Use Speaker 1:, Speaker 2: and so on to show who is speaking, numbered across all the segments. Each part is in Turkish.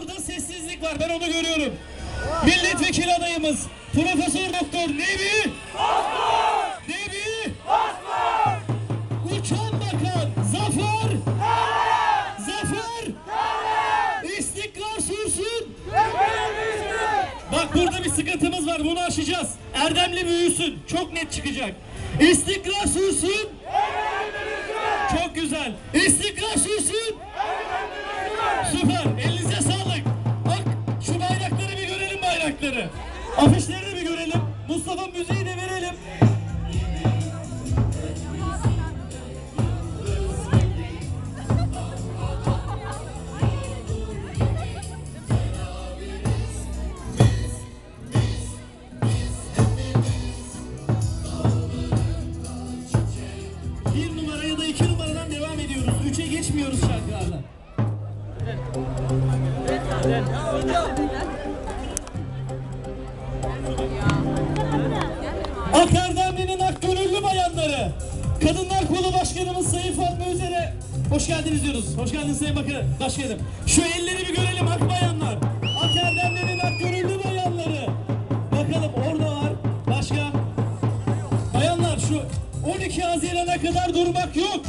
Speaker 1: Burada sessizlik var ben onu görüyorum. Milletvekili adayımız Profesör Doktor Nebi Nebi Uçan Bakan Zafer Zafer İstiklal sürsün Bak burada bir sıkıntımız var bunu aşacağız. Erdemli büyüsün çok net çıkacak. İstiklal sürsün Çok güzel. İstiklal sürsün Süper. Elinize sağlık. Bak şu bayrakları bir görelim bayrakları. Afişleri de bir görelim. Mustafa müziği de verelim. Bir numara ya da iki numaradan devam ediyoruz. Üçe geçmiyoruz şarkılarla. Akardemli'nin ak gönüllü bayanları. Kadınlar Kolu Başkanımız Sayın Fatma Üzer'e hoş geldiniz diyoruz. Hoş geldiniz Sayın Bakı Başkanım. Şu elleri bir görelim ak bayanlar. Akardemli'nin ak gönüllü bayanları. Bakalım orada var. Başka? Bayanlar şu 12 Haziran'a kadar durmak yok.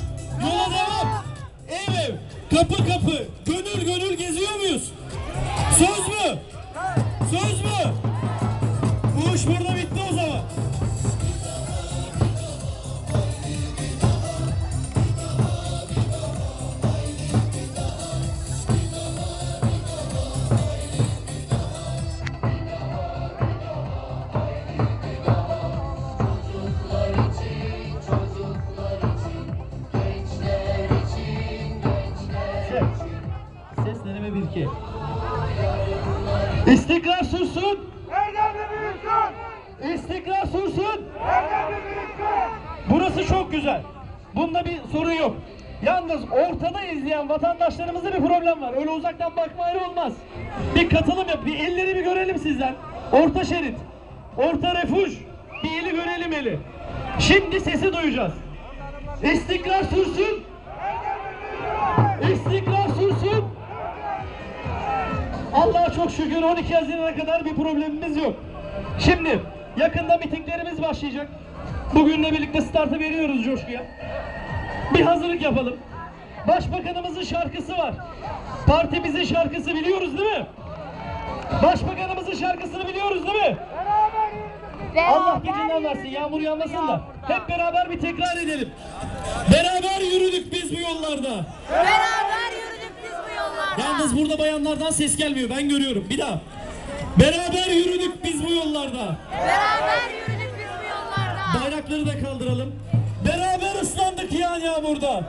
Speaker 1: Yola devam. Ev ev, kapı kapı, İki. İstikrar sürsün.
Speaker 2: Erdemli büyüksün!
Speaker 1: İstikrar sürsün.
Speaker 2: Erdemli büyüksün!
Speaker 1: Burası çok güzel. Bunda bir sorun yok. Yalnız ortada izleyen vatandaşlarımızda bir problem var. Öyle uzaktan bakma ayrı olmaz. Bir katılım yap. Bir elleri bir görelim sizden. Orta şerit. Orta refuj. Bir eli görelim eli. Şimdi sesi duyacağız. İstikrar sürsün. İstikrar sürsün. Allah'a çok şükür 12 Haziran'a kadar bir problemimiz yok. Şimdi yakında mitinglerimiz başlayacak. Bugünle birlikte startı veriyoruz coşkuya. Bir hazırlık yapalım. Başbakanımızın şarkısı var. Partimizin şarkısı biliyoruz değil mi? Başbakanımızın şarkısını biliyoruz değil mi? Allah gecinden versin yağmur yağmasın da. Hep beraber bir tekrar edelim. Beraber yürüdük biz bu yollarda.
Speaker 3: Beraber
Speaker 1: Yalnız burada bayanlardan ses gelmiyor ben görüyorum. Bir daha. Beraber yürüdük biz bu yollarda.
Speaker 3: Beraber yürüdük biz bu yollarda.
Speaker 1: Bayrakları da kaldıralım. Beraber ıslandık yağan yağmurda.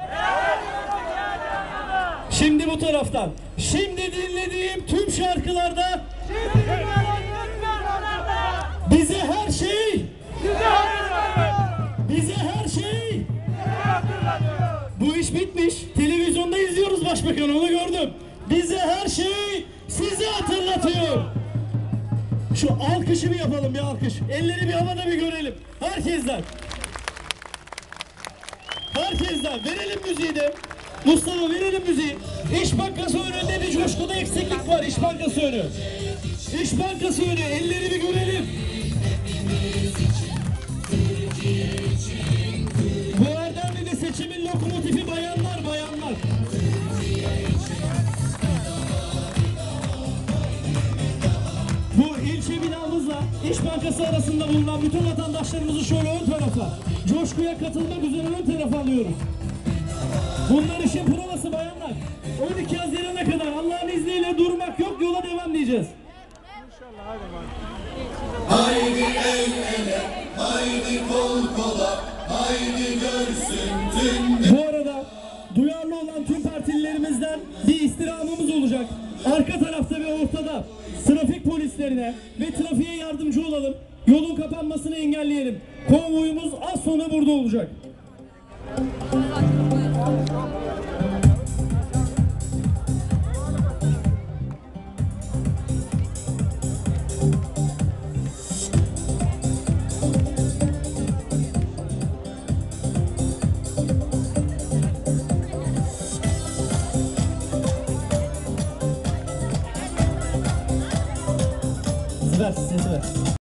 Speaker 1: Şimdi bu taraftan. Şimdi dinlediğim tüm şarkılarda bize her her şey sizi hatırlatıyor. Şu alkışı bir yapalım bir alkış. Elleri bir havada bir görelim. Herkesten. Herkesten. Verelim müziği de. Mustafa verelim müziği. İş Bankası önünde bir coşkuda eksiklik var. İş Bankası önü. İş Bankası önü. Elleri bir İş Bankası arasında bulunan bütün vatandaşlarımızı şöyle ön tarafa, coşkuya katılmak üzere ön tarafa alıyoruz. Bunlar işin provası bayanlar. 12 Haziran'a kadar Allah'ın izniyle durmak yok, yola devam diyeceğiz.
Speaker 4: Haydi el ele, haydi kol kola, haydi görsün tüm
Speaker 1: olan tüm partililerimizden bir istirhamımız olacak. Arka tarafta ve ortada trafik polislerine ve trafiğe yardımcı olalım. Yolun kapanmasını engelleyelim. Konvoyumuz az sonra burada olacak. Sesi ver, sesi ver.